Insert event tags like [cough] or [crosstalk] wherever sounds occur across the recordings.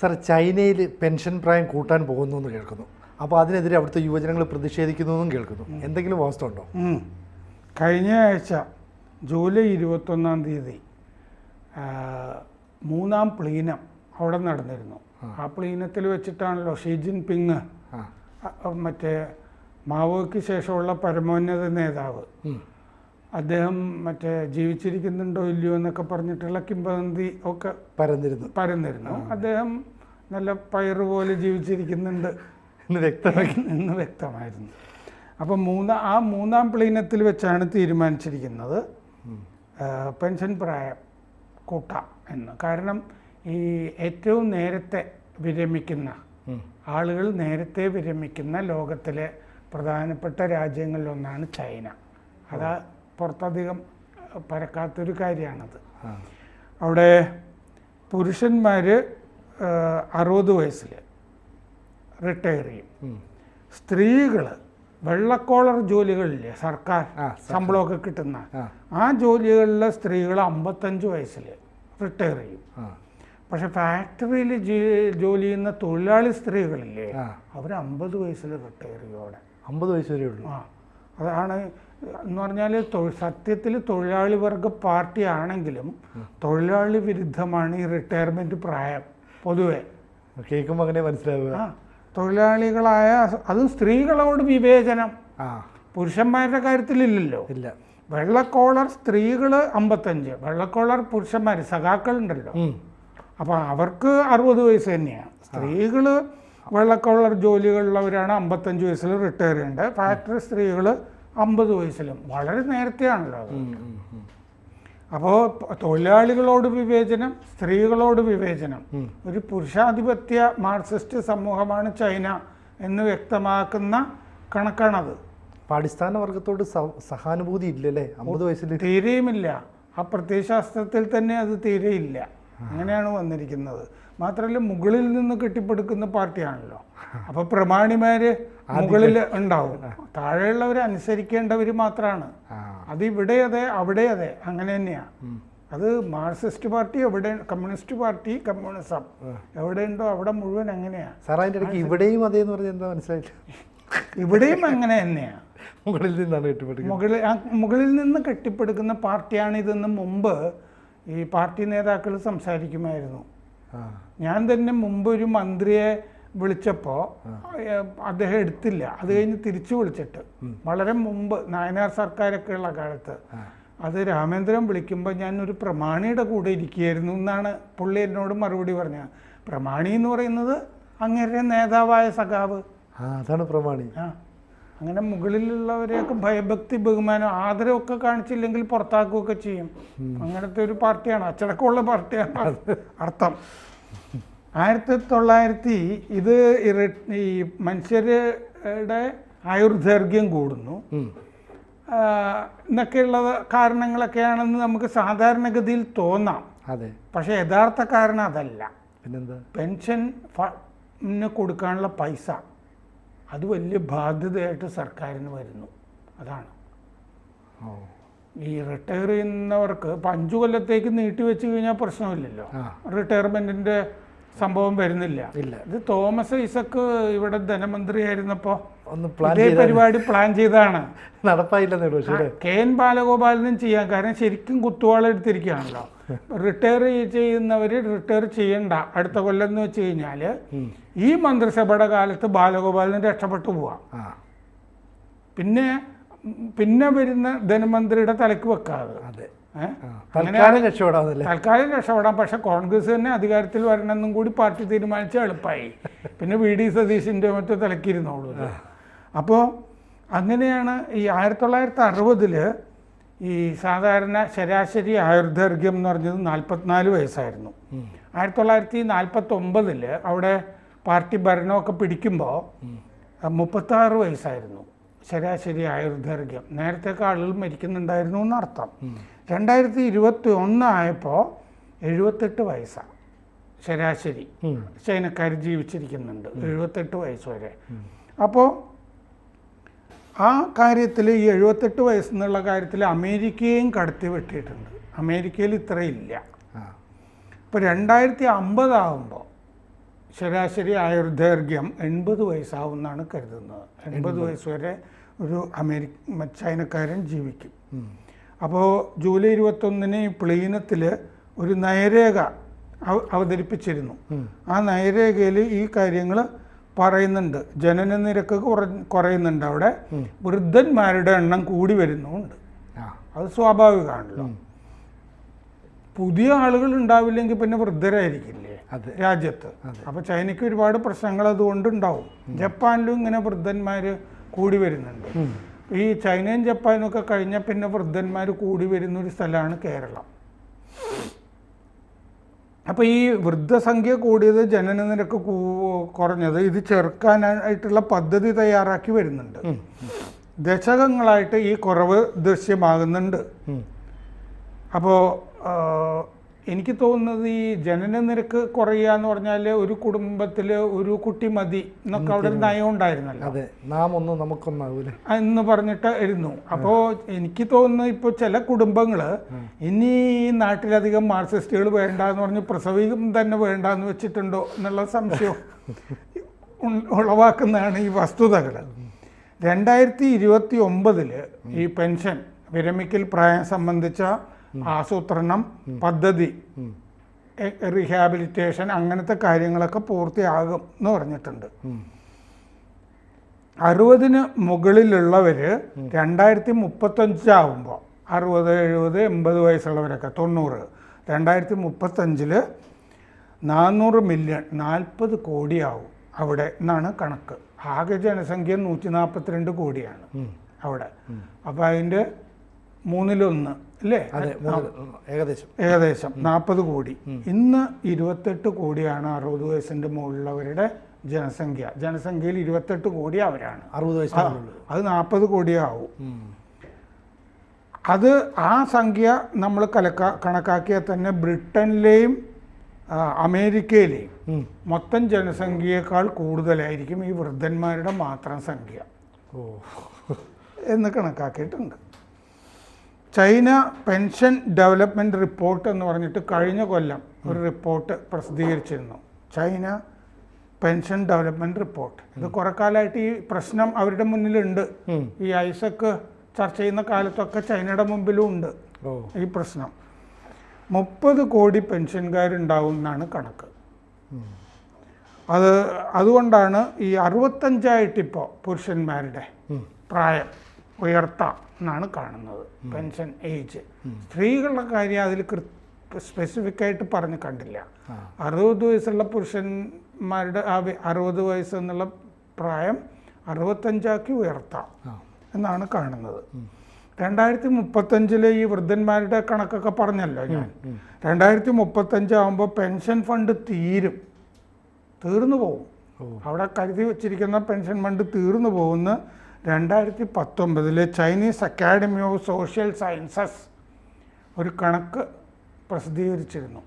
Sir ചൈനയിൽ pension പ്രായം കൂട്ടാൻ പോകുന്നു എന്ന് കേൾക്കുന്നു. അപ്പോൾ അതിനെതിരെ അവിടുത്തെ യുവജനങ്ങൾ പ്രതിഷേധിക്കുന്നു എന്നും കേൾക്കുന്നു എന്തെങ്കിലും വാസ്തവം ഉണ്ടോ കഴിഞ്ഞ ആഴ്ച ജൂലൈ ഇരുപത്തൊന്നാം തീയതി മൂന്നാം പ്ലീനം അവിടെ നടന്നിരുന്നു. ആ. പ്ലീനത്തിൽ വെച്ചിട്ടാണല്ലോ ഷീ ജിൻ പിങ് മറ്റേ മാവോയ്ക്ക് ശേഷമുള്ള പരമോന്നത നേതാവ്. അദ്ദേഹം മറ്റേ ജീവിച്ചിരിക്കുന്നുണ്ടോ ഇല്ലയോ എന്നൊക്കെ പറഞ്ഞിട്ടുള്ള കിംബന്തി ഒക്കെ പരന്നിരുന്നു. പരന്നിരുന്നു. അദ്ദേഹം നല്ല പയറ് പോലെ ജീവിച്ചിരിക്കുന്നുണ്ട്. എന്ന് വ്യക്തമാക്കി. എന്ന് വ്യക്തമായിരുന്നു. അപ്പം മൂന്നാം ആ മൂന്നാം പ്ലീനത്തിൽ വെച്ചാണ് തീരുമാനിച്ചിരിക്കുന്നത്. പെൻഷൻ പ്രായം കൂട്ടാം എന്ന്. കാരണം ഈ ഏറ്റവും നേരത്തെ വിരമിക്കുന്ന ആളുകൾ നേരത്തെ വിരമിക്കുന്ന ലോകത്തിലെ പ്രധാനപ്പെട്ട രാജ്യങ്ങളിലൊന്നാണ് ചൈന. അത് പുറത്തധികം പരക്കാത്തൊരു കാര്യമാണത്. അവിടെ പുരുഷന്മാർ അറുപത് വയസ്സിൽ റിട്ടയർ ചെയ്യും. സ്ത്രീകൾ വെള്ളക്കോളർ ജോലികളില്ലേ സർക്കാർ ശമ്പളമൊക്കെ കിട്ടുന്ന ആ. ആ ജോലികളിലെ സ്ത്രീകൾ അമ്പത്തഞ്ച് വയസ്സിൽ റിട്ടയർ ചെയ്യും. പക്ഷെ ഫാക്ടറിയിൽ ജോലി ചെയ്യുന്ന തൊഴിലാളി സ്ത്രീകളില്ലേ അവർ അമ്പത് വയസ്സിൽ റിട്ടയർ ചെയ്യും അവിടെ. അമ്പത് വയസ്സ് വരെ ഉള്ളൂ ആ. അതാണ് എന്ന് പറഞ്ഞാൽ സത്യത്തിൽ തൊഴിലാളി വർഗ പാർട്ടി ആണെങ്കിലും തൊഴിലാളി വിരുദ്ധമാണ് ഈ റിട്ടയർമെന്റ് പ്രായം പൊതുവെ. കേൾക്കുമ്പോൾ അങ്ങനെ മനസ്സിലാവുക. തൊഴിലാളികളായ അതും സ്ത്രീകളോട് വിവേചനം. ആ. പുരുഷന്മാരുടെ കാര്യത്തിലില്ലല്ലോ. ഇല്ല. വെള്ളക്കോളർ സ്ത്രീകൾ അമ്പത്തഞ്ച് വെള്ളക്കോളർ പുരുഷന്മാർ സഖാക്കളുണ്ടല്ലോ. അപ്പോൾ അവർക്ക് അറുപത് വയസ്സ് തന്നെയാണ് സ്ത്രീകൾ വെള്ളക്കോളർ ജോലികളുള്ളവരാണ് അമ്പത്തഞ്ച് വയസ്സിൽ റിട്ടയർ ചെയ്യേണ്ടത് ഫാക്ടറി സ്ത്രീകൾ അമ്പത് വയസ്സിലും. വളരെ നേരത്തെയാണല്ലോ അത്. അപ്പോൾ തൊഴിലാളികളോട് വിവേചനം സ്ത്രീകളോട് വിവേചനം. ഒരു പുരുഷാധിപത്യ മാർക്സിസ്റ്റ് സമൂഹമാണ് ചൈന എന്ന് വ്യക്തമാക്കുന്ന കണക്കാണത്. അടിസ്ഥാന വർഗത്തോട് സഹാനുഭൂതി ഇല്ലല്ലേ? അമ്പത് വയസ്സിൽ തീരെയുമില്ല. ആ പ്രത്യയശാസ്ത്രത്തിൽ തന്നെ അത് തീരെയില്ല. അങ്ങനെയാണ് വന്നിരിക്കുന്നത്. മാത്രമല്ല മുകളിൽ നിന്ന് കെട്ടിപ്പടുക്കുന്ന പാർട്ടിയാണല്ലോ. അപ്പോൾ പ്രമാണിമാര് മുകളിൽ ഉണ്ടാവും. താഴെയുള്ളവർ അനുസരിക്കേണ്ടവർ മാത്രമാണ് അത് ഇവിടെ അതെ അവിടെ അതെ അങ്ങനെ തന്നെയാണ് അത് മാർക്സിസ്റ്റ് പാർട്ടി എവിടെ കമ്മ്യൂണിസ്റ്റ് പാർട്ടി കമ്മ്യൂണിസം. എവിടെയുണ്ടോ അവിടെ മുഴുവൻ അങ്ങനെയാ. സാർ അതിന്റെ ഇടയ്ക്ക് ഇവിടെയും അതേന്ന് പറഞ്ഞാൽ എന്താ മനസ്സിലായില്ല? ഇവിടെയും അങ്ങനെ തന്നെയാണ് മുകളിൽ നിന്നാണ് കെട്ടിപ്പടുക്കുന്നത്. മുകളിൽ മുകളിൽ നിന്ന് കെട്ടിപ്പടുക്കുന്ന പാർട്ടിയാണ് ഇതെന്ന് മുമ്പ് ഈ പാർട്ടി നേതാക്കൾ സംസാരിക്കുമായിരുന്നു. ഞാൻ തന്നെ മുമ്പ് ഒരു മന്ത്രിയെ വിളിച്ചപ്പോൾ അദ്ദേഹം എടുത്തില്ല. അത് കഴിഞ്ഞ് തിരിച്ചു വിളിച്ചിട്ട്. വളരെ മുമ്പ് നായനാർ സർക്കാരൊക്കെ ഉള്ള കാലത്ത് അത് രാമേന്ദ്രൻ വിളിക്കുമ്പോൾ ഞാൻ ഒരു പ്രമാണിയുടെ കൂടെ ഇരിക്കുകയായിരുന്നു എന്നാണ് പുള്ളി എന്നോട് മറുപടി പറഞ്ഞത്. പ്രമാണി എന്ന് പറയുന്നത് അങ്ങേരുടെ നേതാവായ സഖാവ്. അതാണ് പ്രമാണി. ആ. അങ്ങനെ മുകളിലുള്ളവരെയൊക്കെ ഭയഭക്തി ബഹുമാനം ആദരവൊക്കെ കാണിച്ചില്ലെങ്കിൽ പുറത്താക്കുകയൊക്കെ ചെയ്യും. അങ്ങനത്തെ ഒരു പാർട്ടിയാണ്. അച്ചടക്കമുള്ള പാർട്ടിയാണ്. അർത്ഥം. ആയിരത്തി തൊള്ളായിരത്തി ഇത് ഈ മനുഷ്യരുടെ ആയുർദൈർഘ്യം കൂടുന്നു. എന്നൊക്കെയുള്ള കാരണങ്ങളൊക്കെയാണെന്ന് നമുക്ക് സാധാരണഗതിയിൽ തോന്നാം. അതെ. പക്ഷേ യഥാർത്ഥ കാരണം അതല്ല. പിന്നെന്താ? പെൻഷൻ കൊടുക്കാനുള്ള പൈസ. അത് വലിയ ബാധ്യതയായിട്ട് സർക്കാരിന് വരുന്നു. അതാണ്. ഈ റിട്ടയർ ചെയ്യുന്നവർക്ക് ഇപ്പം അഞ്ചു കൊല്ലത്തേക്ക് നീട്ടി വെച്ച് കഴിഞ്ഞാൽ പ്രശ്നമില്ലല്ലോ. റിട്ടയർമെന്റിന്റെ റിട്ടയർമെന്റിന്റെ സംഭവം വരുന്നില്ല. ഇല്ല. ഇത് തോമസ് ഐസക്ക് ഇവിടെ ധനമന്ത്രിയായിരുന്നപ്പോൾ ഒന്ന് പ്ലാൻ ഇതേ പരിപാടി പ്ലാൻ ചെയ്താണ് നടപ്പായില്ലെന്നേ കെ എൻ ബാലഗോപാലനും ചെയ്യാം. കാരണം ശരിക്കും കുത്തുവാള എടുത്തിരിക്കുകയാണല്ലോ. റിട്ടയർ ചെയ്യുന്നവർ റിട്ടയർ ചെയ്യണ്ട. അടുത്ത കൊല്ലം എന്ന് വെച്ച് കഴിഞ്ഞാൽ ഈ മന്ത്രിസഭയുടെ കാലത്ത് ബാലഗോപാലിന് രക്ഷപ്പെട്ടു പോവാം. പിന്നെ പിന്നെ വരുന്ന ധനമന്ത്രിയുടെ തലക്ക് വെക്കാതെ. അതെ. തൽക്കാലം രക്ഷപ്പെടാം തൽക്കാലം രക്ഷപ്പെടാം. പക്ഷെ കോൺഗ്രസ് തന്നെ അധികാരത്തിൽ വരണമെന്നും കൂടി പാർട്ടി തീരുമാനിച്ച എളുപ്പമായി. പിന്നെ വി ഡി സതീശിന്റെ മറ്റോ തലക്കിരുന്നോളൂ അപ്പോൾ അങ്ങനെയാണ് ഈ ആയിരത്തി തൊള്ളായിരത്തി അറുപതിൽ ഈ സാധാരണ ശരാശരി ആയുർദൈർഘ്യം എന്ന് പറഞ്ഞത് നാൽപ്പത്തിനാല് വയസ്സായിരുന്നു. ആയിരത്തി തൊള്ളായിരത്തി നാൽപ്പത്തി ഒമ്പതിൽ അവിടെ പാർട്ടി ഭരണമൊക്കെ പിടിക്കുമ്പോൾ മുപ്പത്താറ് വയസ്സായിരുന്നു. ശരാശരി ആയുർദൈർഘ്യം. നേരത്തെയൊക്കെ ആളുകൾ മരിക്കുന്നുണ്ടായിരുന്നു എന്നർത്ഥം. രണ്ടായിരത്തി ഇരുപത്തി ഒന്നായപ്പോൾ എഴുപത്തെട്ട് വയസ്സാണ് ശരാശരി. ചൈനക്കാർ ജീവിച്ചിരിക്കുന്നുണ്ട് എഴുപത്തെട്ട് വയസ്സ് വരെ. അപ്പോൾ ആ കാര്യത്തിൽ ഈ എഴുപത്തെട്ട് വയസ്സെന്നുള്ള കാര്യത്തിൽ അമേരിക്കയും കടത്തി വെട്ടിയിട്ടുണ്ട്. അമേരിക്കയിൽ ഇത്രയില്ല. ഇപ്പോൾ രണ്ടായിരത്തി അമ്പതാകുമ്പോൾ ശരാശരി ആയുർദൈർഘ്യം എൺപത് വയസ്സാവുമെന്നാണ് കരുതുന്നത്. എൺപത് വയസ്സ് വരെ ഒരു അമേരിക്ക ചൈനക്കാരൻ ജീവിക്കും. അപ്പോൾ ജൂലൈ ഇരുപത്തൊന്നിന് ഈ പ്ലീനത്തിൽ ഒരു നയരേഖ അവതരിപ്പിച്ചിരുന്നു. ആ നയരേഖയിൽ ഈ കാര്യങ്ങൾ പറയുന്നുണ്ട്. ജനന നിരക്ക് കുറ കുറയുന്നുണ്ട് അവിടെ. വൃദ്ധന്മാരുടെ എണ്ണം കൂടി വരുന്നുമുണ്ട് അത് സ്വാഭാവികമാണല്ലോ. പുതിയ ആളുകൾ ഉണ്ടാവില്ലെങ്കിൽ പിന്നെ വൃദ്ധരായിരിക്കില്ലേ? അതെ. രാജ്യത്ത്. അപ്പൊ ചൈനയ്ക്ക് ഒരുപാട് പ്രശ്നങ്ങൾ അതുകൊണ്ട് ഉണ്ടാവും. ജപ്പാനിലും ഇങ്ങനെ വൃദ്ധന്മാര് കൂടി വരുന്നുണ്ട്. ഈ ചൈനയും ജപ്പാനും ഒക്കെ കഴിഞ്ഞ പിന്നെ വൃദ്ധന്മാർ കൂടി വരുന്ന ഒരു സ്ഥലമാണ് കേരളം. അപ്പോൾ ഈ വൃദ്ധസംഖ്യ കൂടിയത് ജനന നിരക്ക് കുറഞ്ഞത് ഇത് ചെറുക്കാനായിട്ടുള്ള പദ്ധതി തയ്യാറാക്കി വരുന്നുണ്ട്. ദശകങ്ങളായിട്ട് ഈ കുറവ് ദൃശ്യമാകുന്നുണ്ട്. അപ്പോൾ എനിക്ക് തോന്നുന്നത് ഈ ജനന നിരക്ക് കുറയുക എന്ന് പറഞ്ഞാൽ ഒരു കുടുംബത്തിൽ ഒരു കുട്ടി മതി എന്നൊക്കെ അവിടെ ഒരു നയം ഉണ്ടായിരുന്നല്ലോ. അതെ നാം ഒന്ന് നമുക്കൊന്നാവൂലേ. എന്ന് പറഞ്ഞിട്ട് ഇരുന്നു. അപ്പോൾ എനിക്ക് തോന്നുന്നു ഇപ്പോൾ ചില കുടുംബങ്ങൾ ഇനി ഈ നാട്ടിലധികം മാർക്സിസ്റ്റുകൾ വേണ്ട എന്ന് പറഞ്ഞ് പ്രസവികം തന്നെ വേണ്ട എന്ന് വെച്ചിട്ടുണ്ടോ എന്നുള്ള സംശയം [laughs] ഉളവാക്കുന്നതാണ് ഈ വസ്തുതകൾ രണ്ടായിരത്തി ഇരുപത്തി ഒമ്പതിൽ ഈ പെൻഷൻ വിരമിക്കൽ പ്രായം സംബന്ധിച്ച ആസൂത്രണം പദ്ധതി റീഹാബിലിറ്റേഷൻ അങ്ങനത്തെ കാര്യങ്ങളൊക്കെ പൂർത്തിയാകും എന്ന് പറഞ്ഞിട്ടുണ്ട്. അറുപതിന് മുകളിലുള്ളവർ രണ്ടായിരത്തി മുപ്പത്തഞ്ചാവുമ്പോൾ അറുപത് എഴുപത് എൺപത് വയസ്സുള്ളവരൊക്കെ തൊണ്ണൂറ് രണ്ടായിരത്തി മുപ്പത്തഞ്ചിൽ നാനൂറ് മില്യൺ നാൽപ്പത് കോടിയാവും അവിടെ എന്നാണ് കണക്ക്. ആകെ ജനസംഖ്യ നൂറ്റി നാൽപ്പത്തിരണ്ട് കോടിയാണ് അവിടെ. അപ്പോൾ അതിന്റെ മൂന്നിലൊന്ന് അല്ലേ? അതെ ഏകദേശം. ഏകദേശം നാൽപ്പത് കോടി. ഇന്ന് ഇരുപത്തെട്ട് കോടിയാണ് അറുപത് വയസ്സിന്റെ മുകളിലുള്ളവരുടെ ജനസംഖ്യ. ജനസംഖ്യയിൽ ഇരുപത്തെട്ട് കോടി അവരാണ്. അറുപത് വയസ്സ് അത് നാൽപ്പത് കോടിയാവും. അത് ആ സംഖ്യ നമ്മൾ കലക്ക കണക്കാക്കിയാൽ തന്നെ ബ്രിട്ടനിലെയും അമേരിക്കയിലെയും മൊത്തം ജനസംഖ്യയേക്കാൾ കൂടുതലായിരിക്കും ഈ വൃദ്ധന്മാരുടെ മാത്രം സംഖ്യ. ഓ. എന്ന് കണക്കാക്കിയിട്ടുണ്ട്. ചൈന പെൻഷൻ ഡെവലപ്മെന്റ് റിപ്പോർട്ട് എന്ന് പറഞ്ഞിട്ട് കഴിഞ്ഞ കൊല്ലം ഒരു റിപ്പോർട്ട് പ്രസിദ്ധീകരിച്ചിരുന്നു. China pension development report. ഇത് കുറെ കാലമായിട്ട് ഈ പ്രശ്നം അവരുടെ മുന്നിലുണ്ട്. ഈ ഐസക്ക് ചർച്ച ചെയ്യുന്ന കാലത്തൊക്കെ ചൈനയുടെ മുമ്പിലും ഉണ്ട് ഈ പ്രശ്നം. മുപ്പത് കോടി പെൻഷൻകാരുണ്ടാവും എന്നാണ് കണക്ക് അത് അതുകൊണ്ടാണ് ഈ അറുപത്തഞ്ചായിട്ടിപ്പോൾ പുരുഷന്മാരുടെ പ്രായം. ഉയർത്താം എന്നാണ് കാണുന്നത്. Pension age. സ്ത്രീകളുടെ കാര്യം അതിൽ സ്പെസിഫിക് ആയിട്ട് പറഞ്ഞ് കണ്ടില്ല. അറുപത് വയസ്സുള്ള പുരുഷന്മാരുടെ ആ അറുപത് വയസ്സ് എന്നുള്ള പ്രായം അറുപത്തഞ്ചാക്കി ഉയർത്താം എന്നാണ് കാണുന്നത്. രണ്ടായിരത്തി മുപ്പത്തഞ്ചിലെ ഈ വൃദ്ധന്മാരുടെ കണക്കൊക്കെ പറഞ്ഞല്ലോ ഞാൻ. രണ്ടായിരത്തി മുപ്പത്തഞ്ചാകുമ്പോൾ പെൻഷൻ ഫണ്ട് തീരും. തീർന്നു പോകും അവിടെ കരുതി വെച്ചിരിക്കുന്ന പെൻഷൻ ഫണ്ട് തീർന്നു പോകുന്ന രണ്ടായിരത്തി പത്തൊമ്പതിലെ Chinese academy of social sciences ഒരു കണക്ക് പ്രസിദ്ധീകരിച്ചിരുന്നു.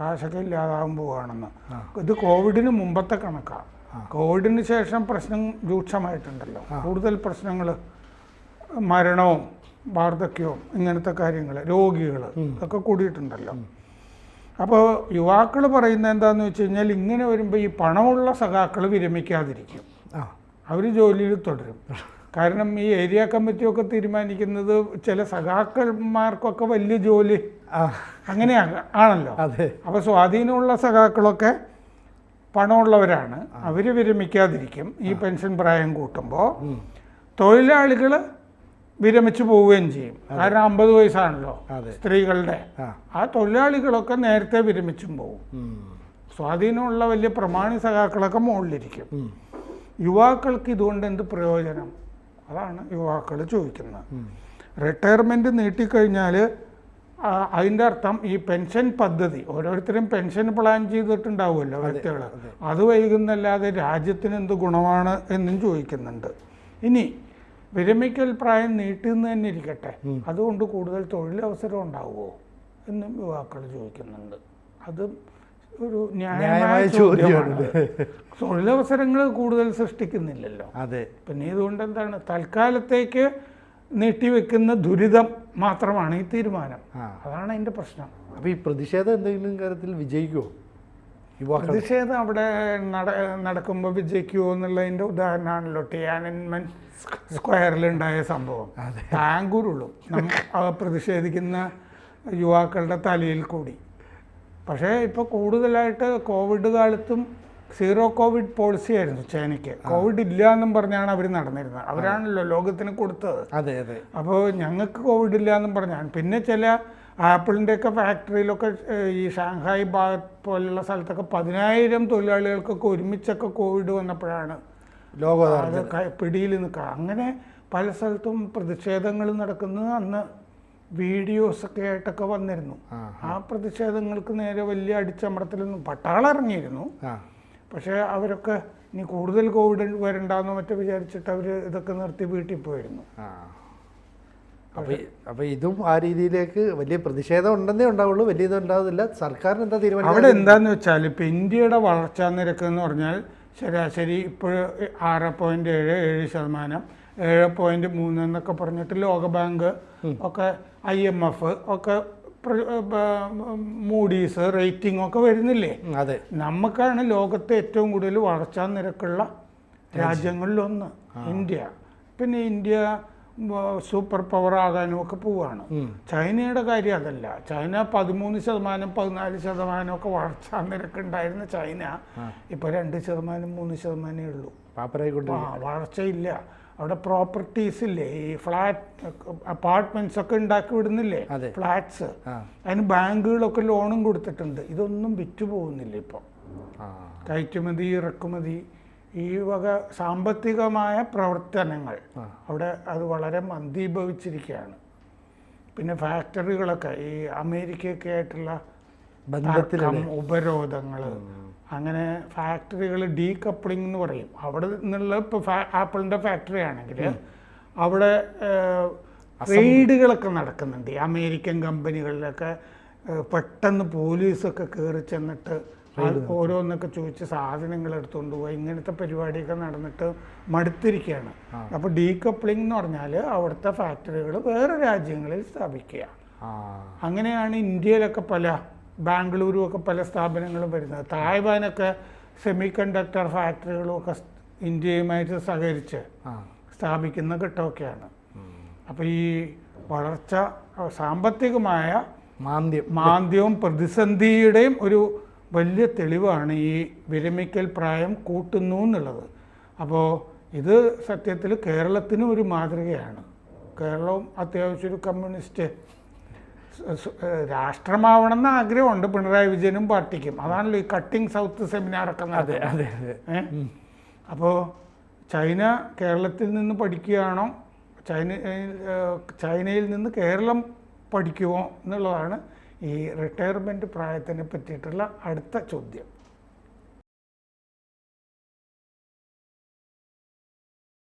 കാശൊക്കെ ഇല്ലാതാകുമ്പോഴാണെന്ന് ഇത് കോവിഡിന് മുമ്പത്തെ കണക്കാണ് കോവിഡിന് ശേഷം പ്രശ്നം രൂക്ഷമായിട്ടുണ്ടല്ലോ. കൂടുതൽ പ്രശ്നങ്ങൾ മരണവും വാർദ്ധക്യവും ഇങ്ങനത്തെ കാര്യങ്ങൾ രോഗികൾ ഒക്കെ കൂടിയിട്ടുണ്ടല്ലോ. അപ്പോൾ യുവാക്കൾ പറയുന്നത് എന്താണെന്ന് വെച്ച് കഴിഞ്ഞാൽ ഇങ്ങനെ വരുമ്പോൾ ഈ പണമുള്ള സഖാക്കൾ വിരമിക്കാതിരിക്കും. അവർ ജോലിയിൽ തുടരും. [laughs] കാരണം ഈ ഏരിയ കമ്മിറ്റിയൊക്കെ തീരുമാനിക്കുന്നത് ചില സഖാക്കന്മാർക്കൊക്കെ വലിയ ജോലി അങ്ങനെ ആണല്ലോ. അതെ. അപ്പൊ സ്വാധീനമുള്ള സഖാക്കളൊക്കെ പണമുള്ളവരാണ്. അവർ വിരമിക്കാതിരിക്കും ഈ പെൻഷൻ പ്രായം കൂട്ടുമ്പോൾ തൊഴിലാളികൾ വിരമിച്ചു പോവുകയും ചെയ്യും. കാരണം അമ്പത് വയസ്സാണല്ലോ. സ്ത്രീകളുടെ. ആ. തൊഴിലാളികളൊക്കെ നേരത്തെ വിരമിച്ചും പോവും. സ്വാധീനമുള്ള വലിയ പ്രമാണി സഖാക്കളൊക്കെ മുകളിലിരിക്കും. യുവാക്കൾക്ക് ഇതുകൊണ്ട് എന്ത് പ്രയോജനം? അതാണ് യുവാക്കൾ ചോദിക്കുന്നത്. റിട്ടയർമെന്റ് നീട്ടിക്കഴിഞ്ഞാൽ അതിന്റെ അർത്ഥം ഈ പെൻഷൻ പദ്ധതി ഓരോരുത്തരും പെൻഷൻ പ്ലാൻ ചെയ്തിട്ടുണ്ടാവുമല്ലോ വ്യക്തികൾ അത്. വൈകുന്നല്ലാതെ രാജ്യത്തിന് എന്ത് ഗുണമാണ് എന്നും ചോദിക്കുന്നുണ്ട്. ഇനി വിരമിക്കൽ പ്രായം നീട്ടുന്ന തന്നെ ഇരിക്കട്ടെ. അതുകൊണ്ട് കൂടുതൽ തൊഴിലവസരം ഉണ്ടാവുമോ എന്നും യുവാക്കൾ ചോദിക്കുന്നുണ്ട്. അത് ഒരു ന്യായമായ ചോദ്യമാണ്. തൊഴിലവസരങ്ങൾ കൂടുതൽ സൃഷ്ടിക്കുന്നില്ലല്ലോ. അതെ. പിന്നെ ഇതുകൊണ്ട് എന്താണ് തൽക്കാലത്തേക്ക് നീട്ടിവെക്കുന്ന ദുരിതം മാത്രമാണ് ഈ തീരുമാനം. അതാണ് അതിന്റെ പ്രശ്നം. അപ്പോൾ ഈ പ്രതിഷേധം എന്തെങ്കിലും കാര്യത്തിൽ വിജയിക്കുമോ പ്രതിഷേധം അവിടെ നട നടക്കുമ്പോൾ വിജയിക്കുമോ എന്നുള്ളതിന്റെ ഉദാഹരണമാണല്ലോ ടിയാനൻമൻ സ്ക്വയറിലുണ്ടായ സംഭവം. താങ്കൂരുള്ളൂ നമ്മ പ്രതിഷേധിക്കുന്ന യുവാക്കളുടെ തലയിൽ കൂടി. പക്ഷേ ഇപ്പോൾ കൂടുതലായിട്ട് കോവിഡ് കാലത്തും സീറോ കോവിഡ് പോളിസി ആയിരുന്നു ചൈനയ്ക്ക്. കോവിഡ് ഇല്ല എന്നും പറഞ്ഞാണ് അവർ നടന്നിരുന്നത്. അവരാണല്ലോ ലോകത്തിന് കൊടുത്തത്. അതെ അതെ. അപ്പോൾ ഞങ്ങൾക്ക് കോവിഡ് ഇല്ല എന്നും പറഞ്ഞാണ്. പിന്നെ ചില ആപ്പിളിന്റെ ഒക്കെ ഫാക്ടറിയിലൊക്കെ ഈ ഷാങ്ഹായ് ഭാഗത്ത് പോലുള്ള സ്ഥലത്തൊക്കെ പതിനായിരം തൊഴിലാളികൾക്കൊക്കെ ഒരുമിച്ചൊക്കെ കോവിഡ് വന്നപ്പോഴാണ് ലോകം പിടിയിൽ നിൽക്കുക. അങ്ങനെ പല സ്ഥലത്തും പ്രതിഷേധങ്ങൾ നടക്കുന്നത് അന്ന് വീഡിയോസൊക്കെ ആയിട്ടൊക്കെ വന്നിരുന്നു. ആ. പ്രതിഷേധങ്ങൾക്ക് നേരെ വലിയ അടിച്ചമർത്തലൊന്നും പട്ടാളം ഇറങ്ങിയിരുന്നു പക്ഷേ അവരൊക്കെ ഇനി കൂടുതൽ കോവിഡ് വരണ്ടെന്നോ മറ്റോ വിചാരിച്ചിട്ട് അവർ ഇതൊക്കെ നിർത്തി വീട്ടിൽ പോയിരുന്നു. അപ്പൊ ഇതും ആ രീതിയിലേക്ക് വലിയ പ്രതിഷേധം ഉണ്ടെന്നേ ഉണ്ടാവുള്ളൂ. വലിയ ഇത് ഉണ്ടാവുന്നില്ല. സർക്കാരിന് എന്താ തീരുമാനം? അവിടെ എന്താന്ന് വെച്ചാൽ ഇപ്പൊ ഇന്ത്യയുടെ വളർച്ചാ നിരക്ക് എന്ന് പറഞ്ഞാൽ ശരാശരി ഇപ്പോൾ ആറ് പോയിന്റ് ഏഴ് ഏഴ് ശതമാനം. ഏഴ് പോയിന്റ് മൂന്ന് എന്നൊക്കെ പറഞ്ഞിട്ട് ലോകബാങ്ക് ഒക്കെ ഐ എം എഫ് ഒക്കെ മൂഡീസ് റേറ്റിംഗ് ഒക്കെ വരുന്നില്ലേ? അതെ. നമുക്കാണ് ലോകത്തെ ഏറ്റവും കൂടുതൽ വളർച്ചാ നിരക്കുള്ള രാജ്യങ്ങളിലൊന്ന് ഇന്ത്യ. പിന്നെ ഇന്ത്യ സൂപ്പർ പവർ ആകാനും ഒക്കെ പോവാണ്. ചൈനയുടെ കാര്യം അതല്ല. ചൈന പതിമൂന്ന് ശതമാനം പതിനാല് ശതമാനം ഒക്കെ വളർച്ചാ നിരക്ക് ഉണ്ടായിരുന്ന ചൈന ഇപ്പൊ രണ്ട് ശതമാനം മൂന്ന് ശതമാനമേ ഉള്ളൂ. വളർച്ചയില്ല. അവിടെ പ്രോപ്പർട്ടീസ് ഇല്ലേ ഈ ഫ്ലാറ്റ് അപ്പാർട്ട്മെന്റ്സ് ഒക്കെ ഉണ്ടാക്കി വിടുന്നില്ലേ? ഫ്ലാറ്റ്സ്. അതിന് ബാങ്കുകളൊക്കെ ലോണും കൊടുത്തിട്ടുണ്ട്. ഇതൊന്നും വിറ്റു പോകുന്നില്ല ഇപ്പോൾ കയറ്റുമതി ഇറക്കുമതി ഈ വക സാമ്പത്തികമായ പ്രവർത്തനങ്ങൾ അവിടെ അത് വളരെ മന്ദീഭവിച്ചിരിക്കുകയാണ്. പിന്നെ ഫാക്ടറികളൊക്കെ ഈ അമേരിക്കയൊക്കെ ആയിട്ടുള്ള ഉപരോധങ്ങൾ അങ്ങനെ ഫാക്ടറികൾ ഡീ കപ്ലിംഗ് എന്ന് പറയും. അവിടെ നിന്നുള്ള ഇപ്പോൾ ആപ്പിളിന്റെ ഫാക്ടറി ആണെങ്കിൽ അവിടെ റെയ്ഡുകളൊക്കെ നടക്കുന്നുണ്ട്. അമേരിക്കൻ കമ്പനികളിലൊക്കെ പെട്ടെന്ന് പോലീസൊക്കെ കയറി ചെന്നിട്ട് ഓരോന്നൊക്കെ ചോദിച്ച് സാധനങ്ങൾ എടുത്തുകൊണ്ട് പോയി. ഇങ്ങനത്തെ പരിപാടിയൊക്കെ നടന്നിട്ട് മടുത്തിരിക്കുകയാണ്. അപ്പോൾ ഡീ കപ്ലിംഗ് എന്ന് പറഞ്ഞാൽ അവിടുത്തെ ഫാക്ടറികൾ വേറെ രാജ്യങ്ങളിൽ സ്ഥാപിക്കുക. അങ്ങനെയാണ് ഇന്ത്യയിലൊക്കെ പല ബാംഗ്ലൂരും ഒക്കെ പല സ്ഥാപനങ്ങളും വരുന്നത് തായ്വാനൊക്കെ സെമി കണ്ടക്ടർ ഫാക്ടറികളും ഒക്കെ ഇന്ത്യയുമായിട്ട് സഹകരിച്ച് സ്ഥാപിക്കുന്ന ഘട്ടമൊക്കെയാണ്. അപ്പോൾ ഈ വളർച്ച സാമ്പത്തികമായ മാന്ദ്യം. മാന്ദ്യവും പ്രതിസന്ധിയുടെയും ഒരു വലിയ തെളിവാണ് ഈ വിരമിക്കൽ പ്രായം കൂട്ടുന്നു എന്നുള്ളത്. അപ്പോൾ ഇത് സത്യത്തിൽ കേരളത്തിനും ഒരു മാതൃകയാണ്. കേരളവും അത്യാവശ്യം ഒരു കമ്മ്യൂണിസ്റ്റ് രാഷ്ട്രമാവണം എന്ന ആഗ്രഹമുണ്ട്. പിണറായി വിജയനും പാർട്ടിക്കും. അതാണല്ലോ ഈ കട്ടിംഗ് സൗത്ത് സെമിനാറൊക്കെ നടത്തുന്നത് അതെ അതെ അപ്പോൾ ചൈന കേരളത്തിൽ നിന്ന് പഠിക്കുകയാണോ? ചൈന ചൈനയിൽ നിന്ന് കേരളം പഠിക്കുമോ എന്നുള്ളതാണ് ഈ റിട്ടയർമെന്റ് പ്രായത്തിനെ പറ്റിയിട്ടുള്ള അടുത്ത ചോദ്യം.